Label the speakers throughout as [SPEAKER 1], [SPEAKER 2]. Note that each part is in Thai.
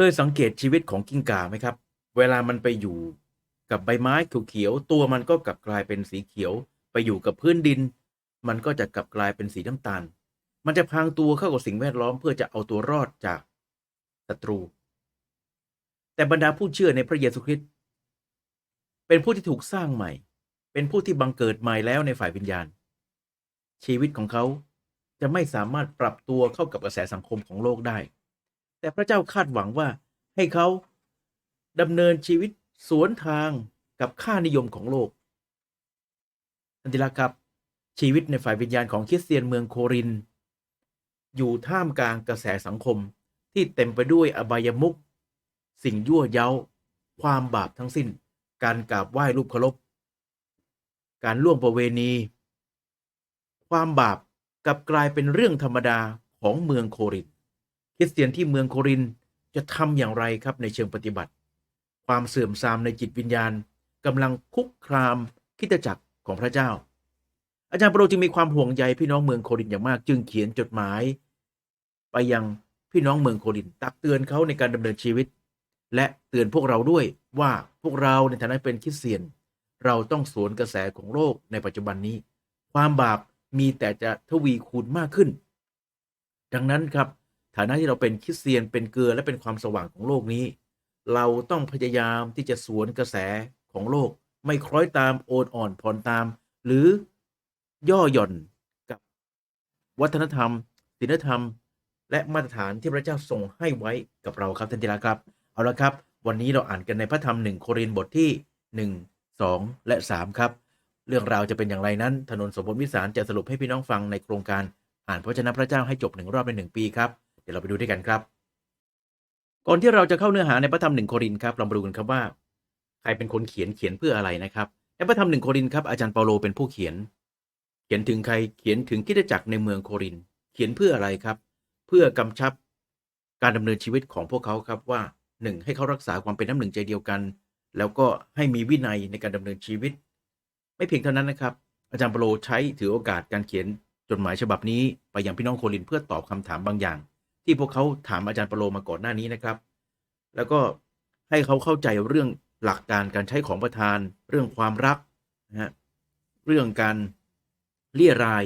[SPEAKER 1] เคยสังเกตชีวิตของกิ้งก่าไหมครับ เวลามันไปอยู่กับใบไม้เขียวๆตัวมันก็กลับกลายเป็นสีเขียว ไปอยู่กับพื้นดิน มันก็จะกลับกลายเป็นสีน้ำตาล มันจะพรางตัวเข้ากับสิ่งแวดล้อมเพื่อจะเอาตัวรอดจากศัตรู แต่บรรดาผู้เชื่อในพระเยซูคริสต์เป็นผู้ที่ถูกสร้างใหม่ เป็นผู้ที่บังเกิดใหม่แล้วในฝ่ายวิญญาณ ชีวิตของเขาจะไม่สามารถปรับตัวเข้ากับกระแสสังคมของโลกได้ แต่พระเจ้าคาดหวังว่าให้เขาดำเนินชีวิตสวนทางกับค่านิยมของโลกอันติละครับ ชีวิตในฝ่ายวิญญาณของคริสเตียนเมืองโคริน อยู่ท่ามกลางกระแสสังคมที่เต็มไปด้วยอบายมุขสิ่งยั่วเย้า ความบาปทั้งสิ้น การกราบไหว้รูปเคารพการล่วงประเวณี ความบาปกลับกลายเป็นเรื่องธรรมดาของเมืองโคริน คริสเตียนที่เมืองโครินจะทำอย่างไรครับในเชิงปฏิบัติ ความเสื่อมทรามในจิตวิญญาณกำลังคุกคามคิดจักรของพระเจ้า อาจารย์เปาโลจึงมีความห่วงใยพี่น้องเมืองโครินอย่างมาก จึงเขียนจดหมาย ไปยังพี่น้องเมืองโครินตักเตือนเขาในการดำเนินชีวิต และเตือนพวกเราด้วยว่าพวกเราในฐานะเป็นคริสเตียน เราต้องสวนกระแสของโลกในปัจจุบันนี้ ความบาปมีแต่จะทวีคูณมากขึ้น ดังนั้นครับ ฐานะที่เราเป็นคริสเตียนเป็นเกลือและเป็นความสว่างของโลกนี้ เราต้องพยายามที่จะสวนกระแสของโลก ไม่คล้อยตามโอนอ่อนผ่อนตาม หรือย่อหย่อนกับวัฒนธรรมศีลธรรม และมาตรฐานที่พระเจ้าทรงให้ไว้กับเราครับท่านที่รักครับ เอาละครับ วันนี้เราอ่านกันในพระธรรมหนึ่งโครินบทที่ 1 2 และ 3 ครับ เรื่องราวจะเป็นอย่างไรนั้น ถนนสมบูรณ์วิสารจะสรุปให้พี่น้องฟังในโครงการอ่านพระชนะพระเจ้าให้จบหนึ่งรอบในหนึ่งปีครับ ดี๋ยวเราไปดูด้วยกันครับ ก่อนที่เราจะเข้าเนื้อหาในพระธรรมหนึ่งโครินครับเรามาดูกันครับว่า ใครเป็นคนเขียนเขียนเพื่ออะไรนะครับในพระธรรมหนึ่งโครินครับอาจารย์เปาโลเป็นผู้เขียน เขียนถึงใครเขียนถึงคิดจักรในเมืองโครินเขียนเพื่ออะไรครับ เพื่อกำชับการดำเนินชีวิตของพวกเขาครับว่าหนึ่งให้เขารักษาความเป็นน้ำหนึ่งใจเดียวกัน แล้วก็ให้มีวินัยในการดำเนินชีวิต ไม่เพียงเท่านั้นนะครับ อาจารย์เปาโลใช้ถือโอกาสการเขียนจดหมายฉบับนี้ไปยังพี่น้องโครินเพื่อตอบคำถามบางอย่าง ที่พวกเขาถามอาจารย์ปาโลมาก่อนหน้านี้นะครับ แล้วก็ให้เขาเข้าใจเรื่องหลักการการใช้ของประทาน เรื่องความรักนะฮะเรื่องการเลี่ยราย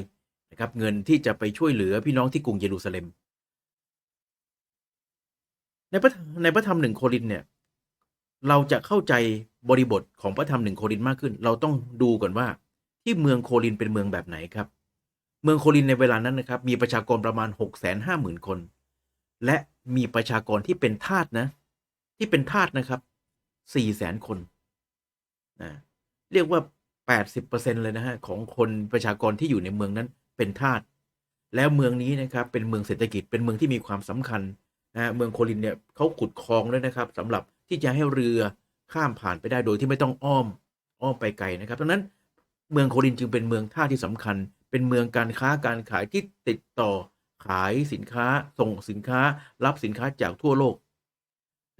[SPEAKER 1] นะครับเงินที่จะไปช่วยเหลือพี่น้องที่กรุงเยรูซาเล็ม ในพระในพระธรรมหนึ่งโครินเนี่ยเราจะเข้าใจบริบทของพระธรรมหนึ่งโครินมากขึ้น เราต้องดูก่อนว่าที่เมืองโครินเป็นเมืองแบบไหนครับ เมืองโครินในเวลานั้นนะครับมีประชากรประมาณหกแสนห้าหมื่นคน และมีประชากรที่เป็นทาสนะ ที่เป็นทาสนะครับสี่แสนคนนะเรียกว่าแปดสิบเปอร์เซ็นเลยนะฮะของคนประชากรที่อยู่ในเมืองนั้นเป็นทาสแล้วเมืองนี้นะครับเป็นเมืองเศรษฐกิจเป็นเมืองที่มีความสำคัญนะเมืองโครินเนี่ยเขาขุดคลองด้วยนะครับสำหรับที่จะให้เรือข้ามผ่านไปได้โดยที่ไม่ต้องอ้อมอ้อมไปไกลนะครับดังนั้นเมืองโครินจึงเป็นเมืองท่าที่สำคัญ เป็นเมืองการค้าการขายที่ติดต่อ ขายสินค้าส่งสินค้ารับสินค้าจากทั่วโลก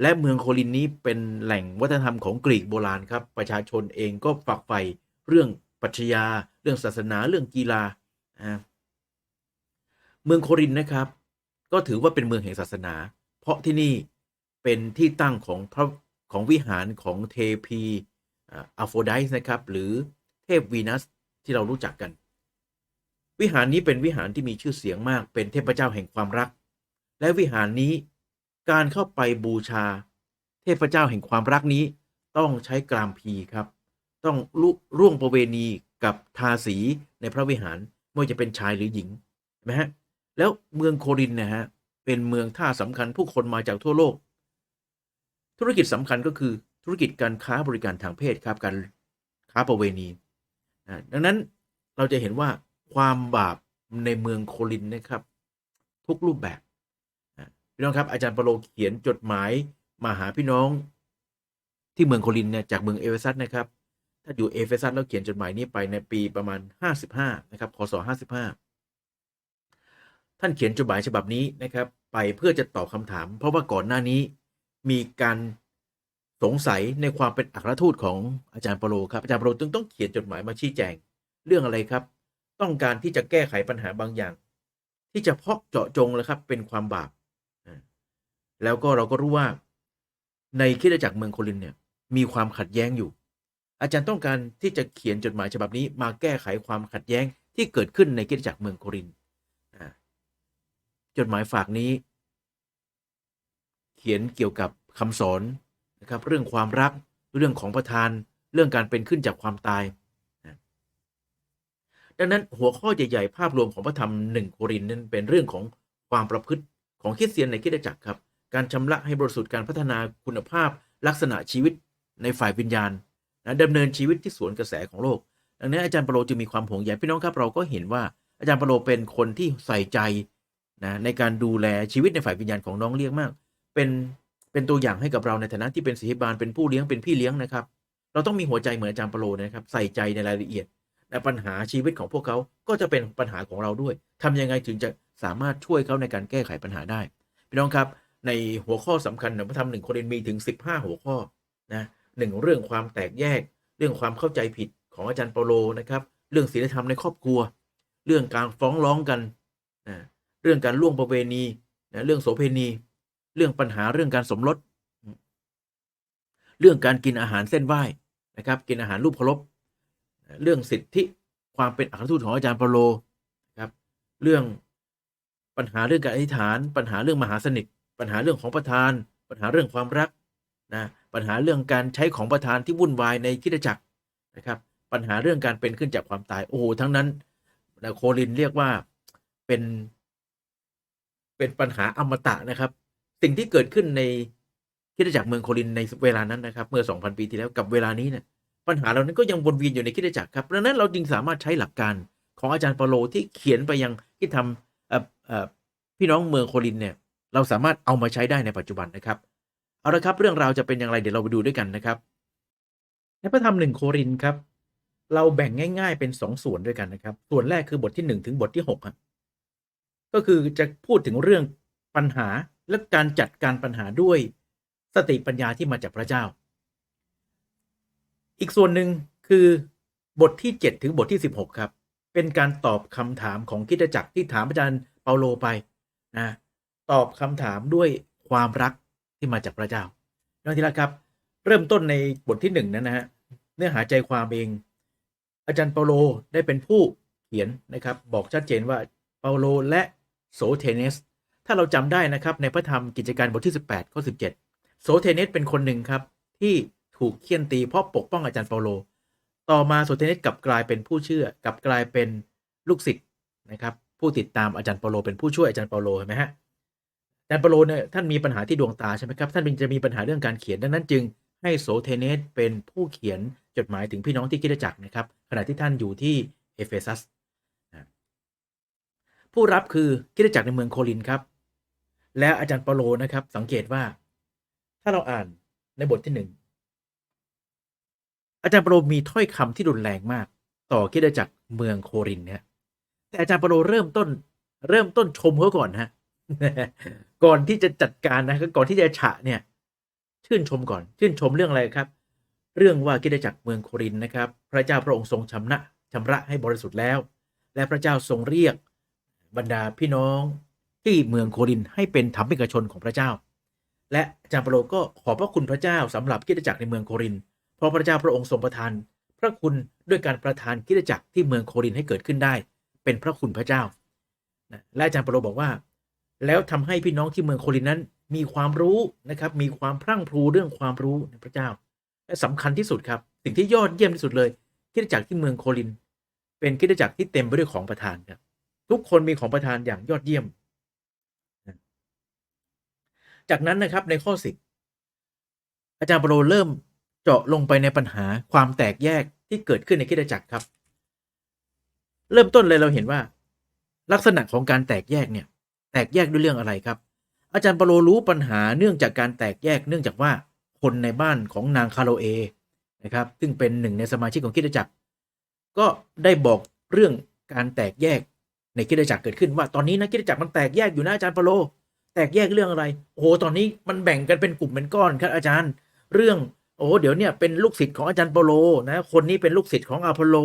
[SPEAKER 1] และเมืองโครินนี้เป็นแหล่งวัฒนธรรมของกรีกโบราณครับ ประชาชนเองก็ฝักใฝ่เรื่องปรัชญาเรื่องศาสนาเรื่องกีฬาเมืองโครินนะครับ ก็ถือว่าเป็นเมืองแห่งศาสนา เพราะที่นี่เป็นที่ตั้งของพระของวิหารของเทพีอัลโฟไดส์นะครับ หรือเทพวีนัสที่เรารู้จักกัน วิหารนี้เป็นวิหารที่มีชื่อเสียงมากเป็นเทพเจ้าแห่งความรัก และวิหารนี้การเข้าไปบูชา เทพเจ้าแห่งความรักนี้ ต้องใช้กรามพีครับ ต้องลุร่วงประเวณีกับทาสีในพระวิหารไม่ว่าจะเป็นชายหรือหญิงนไหมฮะแล้วเมืองโครินนะฮะเป็นเมืองท่าสำคัญผู้คนมาจากทั่วโลก ธุรกิจสำคัญก็คือธุรกิจการค้าบริการทางเพศครับการค้าประเวณีดังนั้นเราจะเห็นว่า ความบาปในเมืองโครินนะครับ ทุกรูปแบบพี่น้องครับอาจารย์เปโลเขียนจดหมายมาหาพี่น้องที่เมืองโครินเนี่ยจากเมืองเอเฟซัสนะครับ ถ้าอยู่เอเฟซัสแล้วเขียนจดหมายนี้ไปในปีประมาณ 55 นะครับคศ55 ท่านเขียนจดหมายฉบับนี้นะครับ ไปเพื่อจะตอบคำถาม เพราะว่าก่อนหน้านี้มีการสงสัยในความเป็นอัครทูตของอาจารย์เปโลครับอาจารย์เปโลจึงต้องเขียนจดหมายมาชี้แจงเรื่องอะไรครับ ต้องการที่จะแก้ไขปัญหาบางอย่าง ที่จะเพาะเจาะจงเลยครับเป็นความบาปแล้วก็เราก็รู้ว่า ในคิดจักรเมืองโครินเนี่ยมีความขัดแย้งอยู่ อาจารย์ต้องการที่จะเขียนจดหมายฉบับนี้ มาแก้ไขความขัดแย้งที่เกิดขึ้นในคิดจักรเมืองโครินจดหมายฝากนี้ เขียนเกี่ยวกับคำสอนนะครับ เรื่องความรักเรื่องของประธาน เรื่องการเป็นขึ้นจากความตาย ดังนั้นหัวข้อใหญ่ๆภาพรวมของพระธรรมหนึ่งโครินธ์นั้นเป็นเรื่องของความประพฤติของคริสเตียนในคริสตจักรครับ การชำระให้บริสุทธิ์การพัฒนาคุณภาพลักษณะชีวิตในฝ่ายวิญญาณนะดำเนินชีวิตที่สวนกระแสของโลก ดังนั้นอาจารย์เปาโลจึงมีความห่วงใยพี่น้องครับเราก็เห็นว่าอาจารย์เปาโลเป็นคนที่ใส่ใจนะในการดูแลชีวิตในฝ่ายวิญญาณของน้องเลี้ยงมาก เป็นเป็นตัวอย่างให้กับเราในฐานะที่เป็นศิษยาบาลเป็นผู้เลี้ยงเป็นพี่เลี้ยงนะครับ เราต้องมีหัวใจเหมือนอาจารย์เปาโลนะครับใส่ใจในรายละเอียด และปัญหาชีวิตของพวกเขาก็จะเป็นปัญหาของเราด้วยทำยังไงถึงจะสามารถช่วยเขาในการแก้ไขปัญหาได้ พี่น้องครับ ในหัวข้อสำคัญของพระธรรมหนึ่งโครินมีถึง 15 หัวข้อนะหนึ่งเรื่องความแตกแยก เรื่องความเข้าใจผิดของอาจารย์เปาโลนะครับ เรื่องศีลธรรมในครอบครัว เรื่องการฟ้องร้องกันนะเรื่องการล่วงประเวณีนะเรื่องโสเพณี เรื่องปัญหาเรื่องการสมรส เรื่องการกินอาหารเส้นไหว้นะครับ กินอาหารรูปเคารพ เรื่องสิทธิความเป็นอัครทูตของอาจารย์เปาโลครับ เรื่องปัญหาเรื่องการอธิษฐาน ปัญหาเรื่องมหาสนิท ปัญหาเรื่องของประธาน ปัญหาเรื่องความรักนะปัญหาเรื่องการใช้ของประธานที่วุ่นวายในคิดจักรนะครับ ปัญหาเรื่องการเป็นขึ้นจากความตายโอ้โหทั้งนั้นนะโคลินเรียกว่าเป็น เป็นปัญหาอมตะนะครับ สิ่งที่เกิดขึ้นในคิดจักรเมืองโคลินในเวลานั้นนะครับ เมื่อ 2,000 ปีที่แล้วกับเวลานี้เนี่ย ปัญหาเหล่านั้นก็ยังวนเวียนอยู่ในคิดจักรครับดังนั้นเราจึงสามารถใช้หลักการของอาจารย์เปาโลที่เขียนไปยังที่ทำพี่น้องเมืองโคลินเนี่ยเราสามารถเอามาใช้ได้ในปัจจุบันนะครับ เอาละครับเรื่องราวจะเป็นอย่างไรเดี๋ยวเราไปดูด้วยกันนะครับ ในพระธรรมหนึ่งโครินครับ เราแบ่งง่าย ๆ เป็นสองส่วนด้วยกันนะครับ ส่วนแรกคือบทที่หนึ่งถึงบทที่หกครับก็คือจะพูดถึงเรื่องปัญหาและการจัดการปัญหาด้วยสติปัญญาที่มาจากพระเจ้า อีกส่วนหนึ่งคือบทที่เจ็ดถึงบทที่สิบหกครับ เป็นการตอบคำถามของคิดจักรที่ถามอาจารย์เปาโลไปนะตอบคำถามด้วยความรักที่มาจากพระเจ้าน้องทีละครับ เริ่มต้นในบทที่หนึ่งนั้นนะฮะเนื้อหาใจความเอง อาจารย์เปาโลได้เป็นผู้เขียนนะครับ บอกชัดเจนว่าเปาโลและโสเทเนส ถ้าเราจำได้นะครับในพระธรรมกิจการบทที่ 18ข้อ17 โสเทเนสเป็นคนหนึ่งครับที่ ถูกเคี่ยนตีเพราะปกป้องอาจารย์เปาโล ต่อมาโสเทเนสกลับกลายเป็นผู้เชื่อกลับกลายเป็นลูกศิษย์นะครับผู้ติดตามอาจารย์เปาโล เป็นผู้ช่วยอาจารย์เปาโลเห็นไหมฮะอาจารย์เปาโลเนี่ยท่านมีปัญหาที่ดวงตาใช่ไหมครับท่านจะมีปัญหาเรื่องการเขียนดังนั้นจึงให้โสเทเนสเป็นผู้เขียนจดหมายถึงพี่น้องที่คิดจักนะครับขณะที่ท่านอยู่ที่เอเฟซัสผู้รับคือคิดจักในเมืองโคลินครับ แล้วอาจารย์เปาโลนะครับสังเกตว่า ถ้าเราอ่านในบทที่หนึ่ง อาจารย์เปาโลมีถ้อยคำที่รุนแรงมาก ต่อคิดจักรเมืองโครินเนี่ยแต่อาจารย์เปาโลเริ่มต้น เริ่มต้นชมเขาก่อนฮะก่อนที่จะจัดการนะก่อนที่จะฉะเนี่ย ชื่นชมก่อน ชื่นชมเรื่องอะไรครับ เรื่องว่ากิจจักรเมืองโครินนะครับ พระเจ้าพระองค์ทรงชำนะชำระให้บริสุทธิ์แล้ว และพระเจ้าทรงเรียกบรรดาพี่น้องที่เมืองโครินให้เป็นธรรมิกชนของพระเจ้า และอาจารย์เปโลก็ขอบพระคุณพระเจ้าสำหรับกิจจักรในเมืองโครินเราะพระเจ้าพระองค์ทรงประทาน พระคุณด้วยการประทานกิจจักรที่เมืองโครินให้เกิดขึ้นได้ เป็นพระคุณพระเจ้านะและอาจารย์เปาโลบอกว่า แล้วทำให้พี่น้องที่เมืองโครินนั้นมีความรู้นะครับมีความพรั่งพรูเรื่องความรู้ในพระเจ้า และสำคัญที่สุดครับ สิ่งที่ยอดเยี่ยมที่สุดเลยคิดจักรที่เมืองโคริน เป็นคิดจักรที่เต็มไปด้วยของประทานครับทุกคนมีของประทานอย่างยอดเยี่ยม จากนั้นนะครับในข้อสิบอาจารย์เปาโลเริ่ม เจาะลงไปในปัญหาความแตกแยกที่เกิดขึ้นในคิดจักรครับ เริ่มต้นเลยเราเห็นว่า ลักษณะของการแตกแยกเนี่ย แตกแยกด้วยเรื่องอะไรครับ อาจารย์ปาโลรู้ปัญหาเนื่องจากการแตกแยก เนื่องจากว่าคนในบ้านของนางคาโลเอนะครับ ซึ่งเป็นหนึ่งในสมาชิกของคิดจักร ก็ได้บอกเรื่องการแตกแยกในคิดจักรเกิดขึ้นว่าตอนนี้นะคิดจักรมันแตกแยกอยู่นะอาจารย์ปาโลแตกแยกเรื่องอะไร โอ้โห ตอนนี้มันแบ่งกันเป็นกลุ่มเป็นก้อนครับอาจารย์ เรื่อง อ้เดี๋ยวเนี่ยเป็นลูกศิษย์ของอาจารย์เปโลนะคนนี้เป็นลูกศิษย์ของอาพอลโล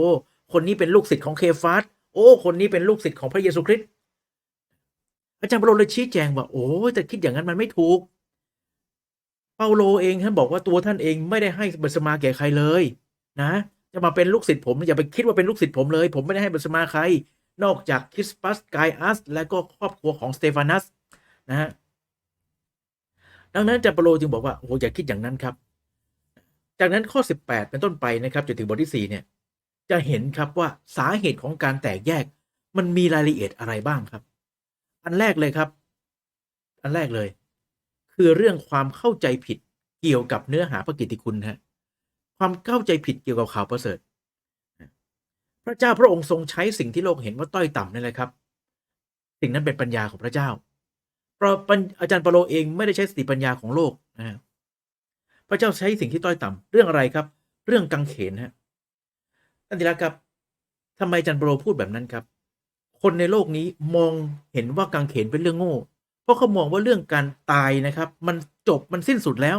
[SPEAKER 1] คนนี้เป็นลูกศิษย์ของเคฟาสโอ้ คนนี้เป็นลูกศิษย์ของพระเยซูคริสต์อาจารย์เปโลเลยชี้แจงว่าโอ้แต่คิดอย่างนั้นมันไม่ถูก เปาโลเองท่านบอกว่าตัวท่านเองไม่ได้ให้บัพติศมาแก่ใครเลย นะ จะมาเป็นลูกศิษย์ผมอย่าไปคิดว่าเป็นลูกศิษย์ผมเลย ผมไม่ได้ให้บัพติศมาใคร นอกจากคริสปัสกายอัสและก็ครอบครัวของสเตฟานัสนะฮะดังนั้นอาจารย์เปโลจึงบอกว่าโอ้อย่าคิดอย่างนั้นครับ จากนั้นข้อ 18 เป็นต้นไปนะครับจนถึงบทที่ 4 เนี่ย จะเห็นครับว่าสาเหตุของการแตกแยก มันมีรายละเอียดอะไรบ้างครับ อันแรกเลยครับ อันแรกเลย คือเรื่องความเข้าใจผิดเกี่ยวกับเนื้อหาพระกิตติคุณฮะความเข้าใจผิดเกี่ยวกับข่าวประเสริฐ พระเจ้าพระองค์ทรงใช้สิ่งที่โลกเห็นว่าต้อยต่ำนี่แหละครับ สิ่งนั้นเป็นปัญญาของพระเจ้าเพราะอาจารย์เปาโลเองไม่ได้ใช้สติปัญญาของโลกนะฮะ พระเจ้าใช้สิ่งที่ต้อยต่ำเรื่องอะไรครับ เรื่องกังเขนฮะท่านทีละครับทำไมจารย์เปาโลพูดแบบนั้นครับ คนในโลกนี้มองเห็นว่ากังเขนเป็นเรื่องโง่ เพราะเขามองว่าเรื่องการตายนะครับ มันจบมันสิ้นสุดแล้ว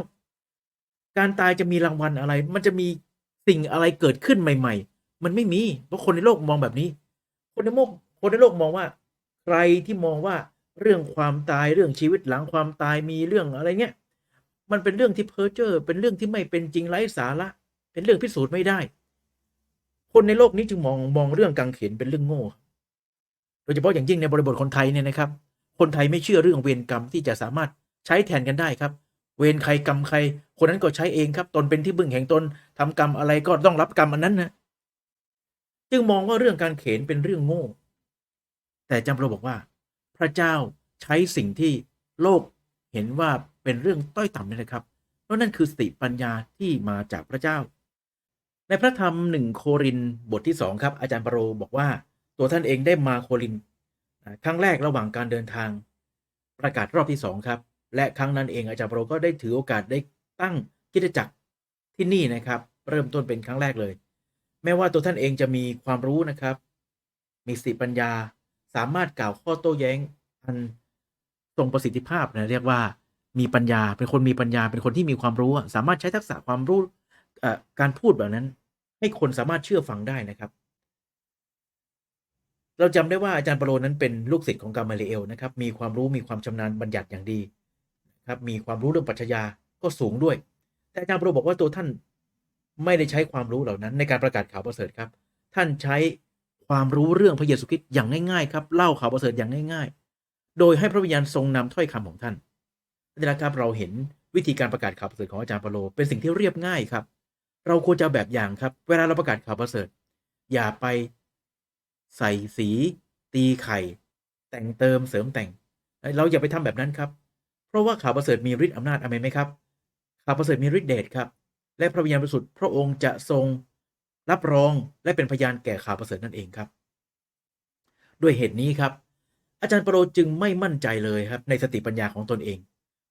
[SPEAKER 1] การตายจะมีรางวัลอะไร มันจะมีสิ่งอะไรเกิดขึ้นใหม่ ๆ มันไม่มี เพราะคนในโลกมองแบบนี้ คนในโลกคนในโลกมองว่า ใครที่มองว่าเรื่องความตายเรื่องชีวิตหลังความตายมีเรื่องอะไรเงี้ย มันเป็นเรื่องที่เพ้อเจ้อเป็นเรื่องที่ไม่เป็นจริงไร้สาระ เป็นเรื่องพิสูจน์ไม่ได้ คนในโลกนี้จึงมองมองเรื่องกังเขนเป็นเรื่องโง่ โดยเฉพาะอย่างยิ่งในบริบทคนไทยเนี่ยนะครับ คนไทยไม่เชื่อเรื่องเวรกรรมที่จะสามารถใช้แทนกันได้ครับ เวรใครกรรมใคร คนนั้นก็ใช้เองครับ ตนเป็นที่บึ้งแห่งตนทำกรรมอะไรก็ต้องรับกรรมอันนั้นนะจึงมองว่าเรื่องการเขนเป็นเรื่องโง่ แต่จำเราบอกว่า พระเจ้าใช้สิ่งที่โลก เห็นว่าเป็นเรื่องต้อยต่ำนี่นะครับ เพราะนั่นคือสติปัญญาที่มาจากพระเจ้า ในพระธรรมหนึ่งโครินบทที่สองครับ อาจารย์ปรโรบอกว่าตัวท่านเองได้มาโครินครั้งแรกระหว่างการเดินทาง ประกาศรอบที่สองครับ และครั้งนั้นเองอาจารย์ปรโรก็ได้ถือโอกาสได้ตั้งคริสตจักรที่นี่นะครับ เริ่มต้นเป็นครั้งแรกเลย แม้ว่าตัวท่านเองจะมีความรู้นะครับ มีสติปัญญาสามารถกล่าวข้อโต้แย้งอัน ทรงประสิทธิภาพนะเรียกว่ามีปัญญาเป็นคนมีปัญญาเป็นคนที่มีความรู้ สามารถใช้ทักษะความรู้การพูดแบบนั้น ให้คนสามารถเชื่อฟังได้นะครับ เราจำได้ว่าอาจารย์เปโลนั้นเป็นลูกศิษย์ของกามาเลเอลนะครับ มีความรู้มีความชำนาญบัญญัติอย่างดีครับมีความรู้เรื่องปรัชญาก็สูงด้วย แต่อาจารย์เปโลบอกว่าตัวท่านไม่ได้ใช้ความรู้เหล่านั้น ในการประกาศข่าวประเสริฐครับ ท่านใช้ความรู้เรื่องพระเยซูคริสต์อย่างง่ายๆครับเล่าข่าวประเสริฐอย่างง่ายๆ โดยให้พระวิญญาณทรงนำถ้อยคำของท่านนี่แหละครับเราเห็นวิธีการประกาศข่าวประเสริฐของอาจารย์เปโลเป็นสิ่งที่เรียบง่ายครับ เราควรจะแบบอย่างครับ เวลาเราประกาศข่าวประเสริฐ อย่าไปใส่สี ตีไข่ แต่งเติมเสริมแต่ง เราอย่าไปทำแบบนั้นครับ เพราะว่าข่าวประเสริฐมีฤทธิ์อำนาจอเมนไหมครับ ข่าวประเสริฐมีฤทธิ์เดชครับ และพระวิญญาณบริสุทธิ์พระองค์จะทรงรับรองและเป็นพยานแก่ข่าวประเสริฐนั่นเองครับ ด้วยเหตุนี้ครับ อาจารย์เปโลจึงไม่มั่นใจเลยครับในสติปัญญาของตนเอง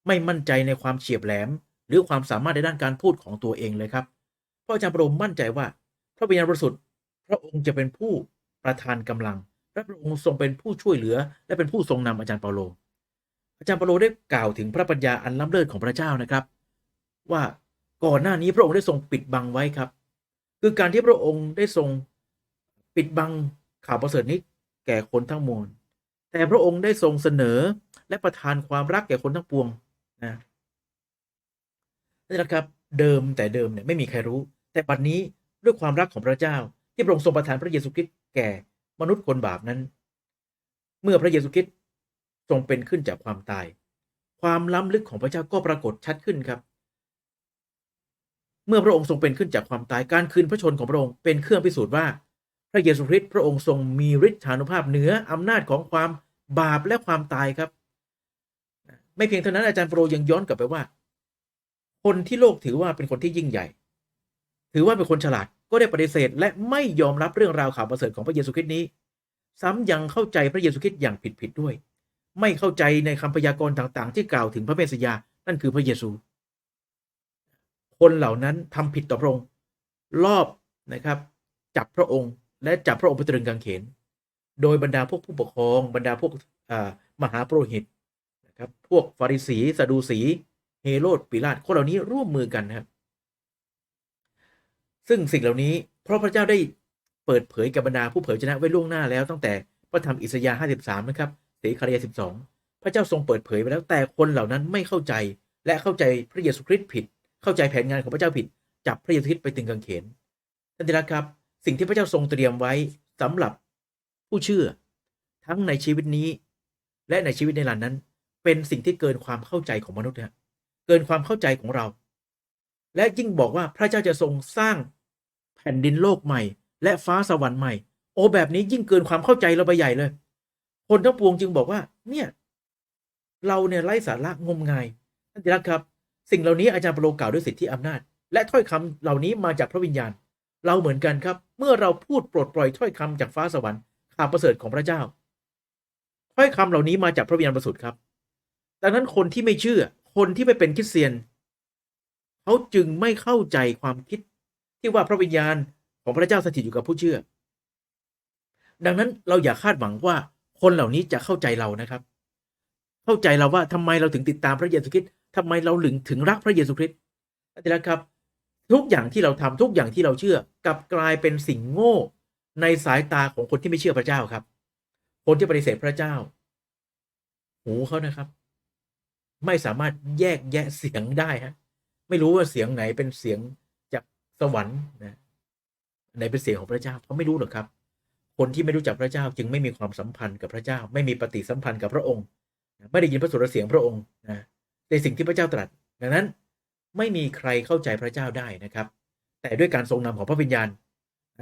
[SPEAKER 1] ไม่มั่นใจในความเฉียบแหลม หรือความสามารถในด้านการพูดของตัวเองเลยครับ เพราะอาจารย์เปโลมั่นใจว่า พระวิญญาณบริสุทธิ์พระองค์จะเป็นผู้ประทานกำลังและพระองค์ทรงเป็นผู้ช่วยเหลือ และเป็นผู้ทรงนำอาจารย์เปาโล อาจารย์เปาโลได้กล่าวถึงพระปัญญาอันล้ำเลิศของพระเจ้านะครับ ว่าก่อนหน้านี้พระองค์ได้ทรงปิดบังไว้ครับ คือการที่พระองค์ได้ทรงปิดบังข่าวประเสริฐนี้แก่คนทั้งมวล แต่พระองค์ได้ทรงเสนอและประทานความรักแก่คนทั้งปวงนะนี่แหละครับเดิมแต่เดิมเนี่ยไม่มีใครรู้ แต่บันนี้ด้วยความรักของพระเจ้า ที่พระองค์ทรงประทานพระเยซูคริสต์แก่มนุษย์คนบาปนั้น เมื่อพระเยซูคริสต์ทรงเป็นขึ้นจากความตาย ความล้ำลึกของพระเจ้าก็ปรากฏชัดขึ้นครับ เมื่อพระองค์ทรงเป็นขึ้นจากความตายการคืนพระชนของพระองค์เป็นเครื่องพิสูจน์ว่า พระเยซูคริสต์พระองค์ทรงมีฤทธานุภาพเหนืออำนาจของความ บาปและความตายครับ ไม่เพียงเท่านั้นอาจารย์โปรยังย้อนกลับไปว่า คนที่โลกถือว่าเป็นคนที่ยิ่งใหญ่ ถือว่าเป็นคนฉลาดก็ได้ปฏิเสธ และไม่ยอมรับเรื่องราวข่าวประเสริฐของพระเยซูคริสต์นี้ ซ้ำยังเข้าใจพระเยซูคริสต์อย่างผิดๆด้วย ไม่เข้าใจในคำพยากรณ์ต่างๆ ที่กล่าวถึงพระเมสสยานั่นคือพระเยซู คนเหล่านั้นทำผิดต่อพระองค์รอบนะครับ จับพระองค์และจับพระองค์ไปตรึงกางเขน โดยบรรดาพวกผู้ปกครอง บรรดาพวกมหาโปรหิตนะครับพวกฟาริสีสะดูสีเฮโรดปิลาตคนเหล่านี้ร่วมมือกันนะครับ ซึ่งสิ่งเหล่านี้เพราะพระเจ้าได้เปิดเผยกับบรรดาผู้เผยชนะไว้ล่วงหน้าแล้วตั้งแต่พระธรรมอิสยาห์53 นะครับเสคาริยา12 พระเจ้าทรงเปิดเผยไปแล้วแต่คนเหล่านั้นไม่เข้าใจและเข้าใจพระเยซูคริสต์ผิด เข้าใจแผนงานของพระเจ้าผิด จับพระเยซูคริสต์ไปตึงกางเขนท่านที่รักครับ สิ่งที่พระเจ้าทรงเตรียมไว้สำหรับ ผู้เชื่อ ทั้งในชีวิตนี้ และในชีวิตในหลันนั้น เป็นสิ่งที่เกินความเข้าใจของมนุษย์นะเกินความเข้าใจของเรา และยิ่งบอกว่าพระเจ้าจะทรงสร้างแผ่นดินโลกใหม่ และฟ้าสวรรค์ใหม่ โอ้แบบนี้ยิ่งเกินความเข้าใจเราไปใหญ่เลย คนทั้งปวงจึงบอกว่า เนี่ย เราเนี่ยไร้สาระงมงายท่านที่รักครับ สิ่งเหล่านี้อาจารย์เปโลกล่าวด้วยสิทธิอำนาจ และถ้อยคำเหล่านี้มาจากพระวิญญาณ เราเหมือนกันครับ เมื่อเราพูดปลดปล่อยถ้อยคำจากฟ้าสวรรค์ ข่าวประเสริฐของพระเจ้าถ้อยคำเหล่านี้มาจากพระวิญญาณบริสุทธิ์ครับ ดังนั้นคนที่ไม่เชื่อ คนที่ไม่เป็นคริสเตียน เขาจึงไม่เข้าใจความคิดที่ว่าพระวิญญาณของพระเจ้าสถิตอยู่กับผู้เชื่อ ดังนั้นเราอย่าคาดหวังว่าคนเหล่านี้จะเข้าใจเรานะครับ เข้าใจเราว่าทำไมเราถึงติดตามพระเยซูคริสต์ทำไมเราถึงถึงรักพระเยซูคริสต์อาจารย์ครับ ทุกอย่างที่เราทำทุกอย่างที่เราเชื่อกลับกลายเป็นสิ่งโง่ ในสายตาของคนที่ไม่เชื่อพระเจ้าครับ คนที่ปฏิเสธพระเจ้า หูเขานะครับ ไม่สามารถแยกแยะเสียงได้ฮะ ไม่รู้ว่าเสียงไหนเป็นเสียงจากสวรรค์นะไหนเป็นเสียงของพระเจ้าเขาไม่รู้หรอกครับ คนที่ไม่รู้จักพระเจ้าจึงไม่มีความสัมพันธ์กับพระเจ้า ไม่มีปฏิสัมพันธ์กับพระองค์ ไม่ได้ยินพระสุรเสียงพระองค์นะในสิ่งที่พระเจ้าตรัส ดังนั้นไม่มีใครเข้าใจพระเจ้าได้นะครับ แต่ด้วยการทรงนำของพระวิญญาณ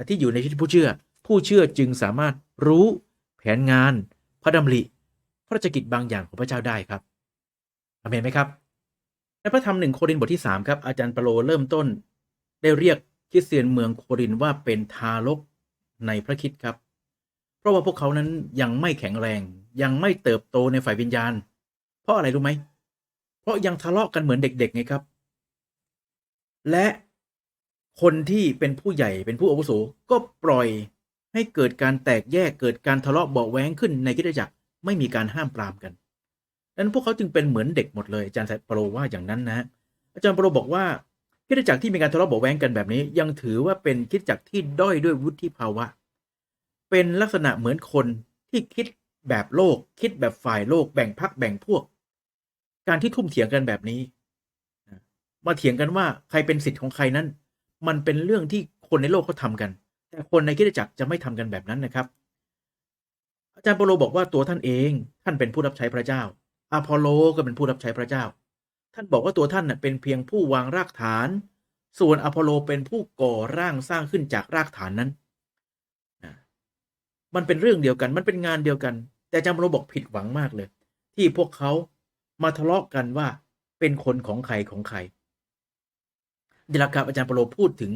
[SPEAKER 1] ที่อยู่ในชีวิตผู้เชื่อ ผู้เชื่อจึงสามารถรู้แผนงาน พระดำริ พระราชกิจบางอย่างของพระเจ้าได้ครับอเมนไหมครับ ในพระธรรมหนึ่งโครินธ์บทที่สามครับอาจารย์เปโลเริ่มต้น ได้เรียกคริสเตียนเมืองโครินว่าเป็นทารกในพระคิดครับ เพราะว่าพวกเขานั้นยังไม่แข็งแรง ยังไม่เติบโตในฝ่ายวิญญาณ เพราะอะไรรู้ไหมเพราะยังทะเลาะกันเหมือนเด็ก ๆ ไงครับ และคนที่เป็นผู้ใหญ่เป็นผู้อาวุโสก็ปล่อย ให้เกิดการแตกแยกเกิดการทะเลาะเบาะแว้งขึ้นในคริสตจักรไม่มีการห้ามปรามกันดังนั้นพวกเขาจึงเป็นเหมือนเด็กหมดเลยอาจารย์เปโลว่าอย่างนั้นนะอาจารย์เปโลบอกว่าคริสตจักรที่มีการทะเลาะเบาะแวงกันแบบนี้ ยังถือว่าเป็นคริสตจักรที่ด้อยด้วยวุฒิภาวะ เป็นลักษณะเหมือนคนที่คิดแบบโลก คิดแบบฝ่ายโลกแบ่งพักแบ่งพวก การที่ทุ่มเถียงกันแบบนี้ มาเถียงกันว่าใครเป็นสิทธิ์ของใครนั้น มันเป็นเรื่องที่คนในโลกเขาทากัน แต่คนในคริสตจักรจะไม่ทำกันแบบนั้นนะครับ อาจารย์เปโลบอกว่าตัวท่านเองท่านเป็นผู้รับใช้พระเจ้าอพอลโลก็เป็นผู้รับใช้พระเจ้า ท่านบอกว่าตัวท่านเป็นเพียงผู้วางรากฐาน ส่วนอพอลโลเป็นผู้ก่อร่างสร้างขึ้นจากรากฐานนั้น มันเป็นเรื่องเดียวกัน มันเป็นงานเดียวกัน แต่อาจารย์เปโลบอกผิดหวังมากเลย ที่พวกเขามาทะเลาะกันว่าเป็นคนของใครของใครเดีละครับอาจารย์เปโลพูดถึง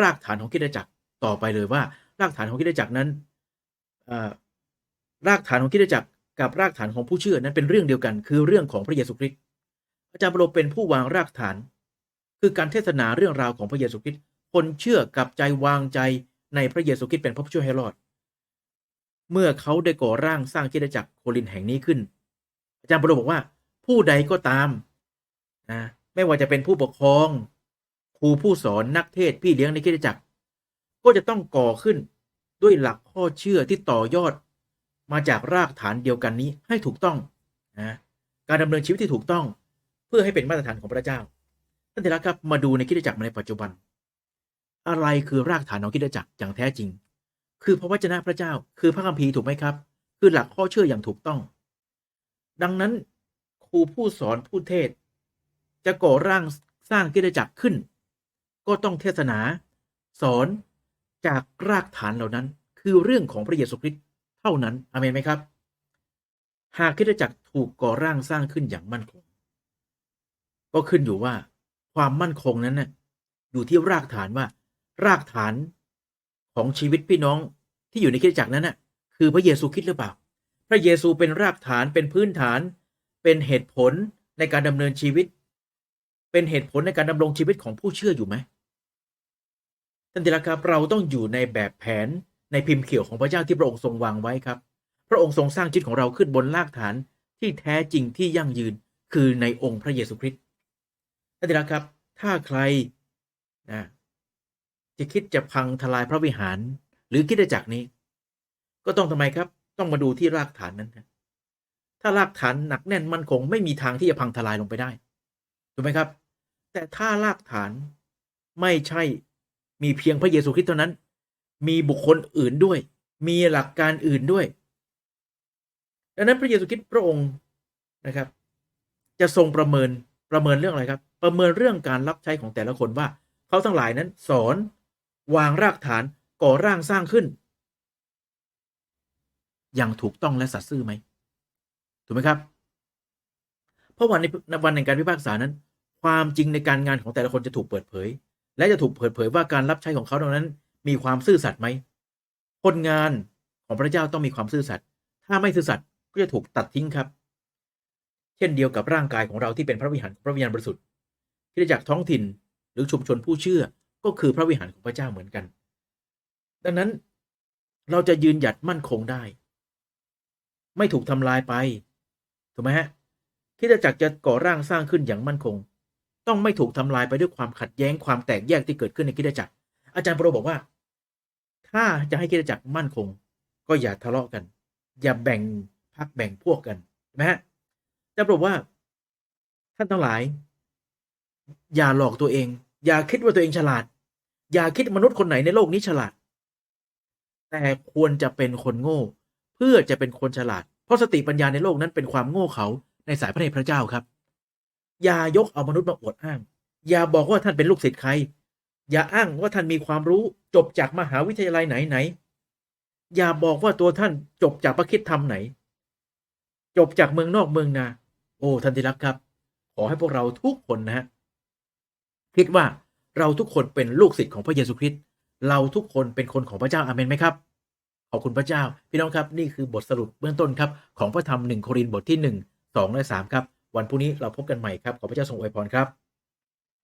[SPEAKER 1] รากฐานของคริสตจักร ต่อไปเลยว่า รากฐานของคริสตจักรนั้นรากฐานของคริสตจักรกับรากฐานของผู้เชื่อนั้นเป็นเรื่องเดียวกัน คือเรื่องของพระเยซูคริสต์อาจารย์เปโลเป็นผู้วางรากฐาน คือการเทศนาเรื่องราวของพระเยซูคริสต์คนเชื่อกับใจวางใจในพระเยซูคริสต์เป็นพระผู้ช่วยให้รอด เมื่อเขาได้ก่อร่างสร้างคริสตจักรโครินแห่งนี้ขึ้น อาจารย์เปโลบอกว่า ผู้ใดก็ตามนะไม่ว่าจะเป็นผู้ปกครองครูผู้สอนนักเทศพี่เลี้ยงในคริสตจักร ก็จะต้องก่อขึ้นด้วยหลักข้อเชื่อที่ต่อยอด มาจากรากฐานเดียวกันนี้ให้ถูกต้องนะการดำเนินชีวิตที่ถูกต้องเพื่อให้เป็นมาตรฐานของพระเจ้าท่านเถระครับมาดูในคิดจักรในปัจจุบัน อะไรคือรากฐานของคิดจักรอย่างแท้จริง คือพระวจนะพระเจ้า คือพระคัมภีร์ถูกไหมครับ คือหลักข้อเชื่ออย่างถูกต้อง ดังนั้นครูผู้สอนผู้เทศ จะก่อร่างสร้างคิดจักรขึ้น ก็ต้องเทศนา สอน จากรากฐานเหล่านั้น คือเรื่องของพระเยซูคริสต์เท่านั้นอเมนไหมครับ หากคริสตจักรถูกก่อร่างสร้างขึ้นอย่างมั่นคง ก็ขึ้นอยู่ว่าความมั่นคงนั้นนะ่ะอยู่ที่รากฐานว่า รากฐานของชีวิตพี่น้องที่อยู่ในคริสตจักรนั้นนะ่ะคือพระเยซูคริสต์หรือเปล่า พระเยซูเป็นรากฐานเป็นพื้นฐาน เป็นเหตุผลในการดำเนินชีวิต เป็นเหตุผลในการดำรงชีวิตของผู้เชื่ออยู่ไหม ท่านที่รักครับเราต้องอยู่ในแบบแผนในพิมพ์เขียวของพระเจ้าที่พระองค์ทรงวางไว้ครับ พระองค์ทรงสร้างจิตของเราขึ้นบนรากฐานที่แท้จริงที่ยั่งยืนคือในองค์พระเยซูคริสต์ท่านที่รักครับ ถ้าใครนะจะคิดจะพังทลายพระวิหาร หรือคิดจักรนี้ ก็ต้องทำไมครับ ต้องมาดูที่รากฐานนั้นนะถ้ารากฐานหนักแน่นมั่นคงไม่มีทางที่จะพังทลายลงไปได้ถูกไหมครับ แต่ถ้ารากฐานไม่ใช่ มีเพียงพระเยซูคริสต์เท่านั้น มีบุคคลอื่นด้วย มีหลักการอื่นด้วย ดังนั้นพระเยซูคริสต์พระองค์นะครับ จะทรงประเมินประเมินเรื่องอะไรครับ ประเมินเรื่องการรับใช้ของแต่ละคนว่า เขาทั้งหลายนั้นสอนวางรากฐานก่อร่างสร้างขึ้น อย่างถูกต้องและสัตย์ซื่อไหมถูกไหมครับ เพราะวันในวันในการพิพากษานั้น ความจริงในการงานของแต่ละคนจะถูกเปิดเผย และจะถูกเปิดเผยว่าการรับใช้ของเขาตรงนั้น มีความซื่อสัตย์ไหมคนงานของพระเจ้าต้องมีความซื่อสัตย์ถ้าไม่ซื่อสัตย์ก็จะถูกตัดทิ้งครับ เช่นเดียวกับร่างกายของเราที่เป็นพระวิหารพระวิญญาณบริสุทธิ์ที่ได้จากท้องถิ่นหรือชุมชนผู้เชื่อก็คือพระวิหารของพระเจ้าเหมือนกัน ดังนั้นเราจะยืนหยัดมั่นคงได้ ไม่ถูกทำลายไป ถูกไหมฮะคริดจักรจะก่อร่างสร้างขึ้นอย่างมั่นคง ต้องไม่ถูกทำลายไปด้วยความขัดแย้งความแตกแยกที่เกิดขึ้นในคิดจักร อาจารย์โปรบอกว่า ถ้าจะให้คิดจักรมั่นคง ก็อย่าทะเลาะกัน อย่าแบ่งพักแบ่งพวกกันใช่ไหมฮะอาจารย์โปรบอกว่า ท่านทั้งหลาย อย่าหลอกตัวเอง อย่าคิดว่าตัวเองฉลาด อย่าคิดมนุษย์คนไหนในโลกนี้ฉลาด แต่ควรจะเป็นคนโง่ เพื่อจะเป็นคนฉลาด เพราะสติปัญญาในโลกนั้นเป็นความโง่เขาในสายพระเนตรพระเจ้าครับ อย่ายกเอามนุษย์มาอวดอ้าง อย่าบอกว่าท่านเป็นลูกศิษย์ใคร อย่าอ้างว่าท่านมีความรู้จบจากมหาวิทยาลัยไหนไหน อย่าบอกว่าตัวท่านจบจากพระคิดธรรมไหน จบจากเมืองนอกเมืองนา โอ้ท่านที่รักครับ ขอให้พวกเราทุกคนนะฮะคิดว่าเราทุกคนเป็นลูกศิษย์ของพระเยซูคริสต์เราทุกคนเป็นคนของพระเจ้าอาเมนไหมครับขอบคุณพระเจ้า พี่น้องครับนี่คือบทสรุปเบื้องต้นครับของพระธรรมหนึ่งโครินธ์บทที่หนึ่งสองและสามครับ วันพรุ่งนี้เราพบกันใหม่ครับ ขอพระเจ้าทรงอวยพรครับ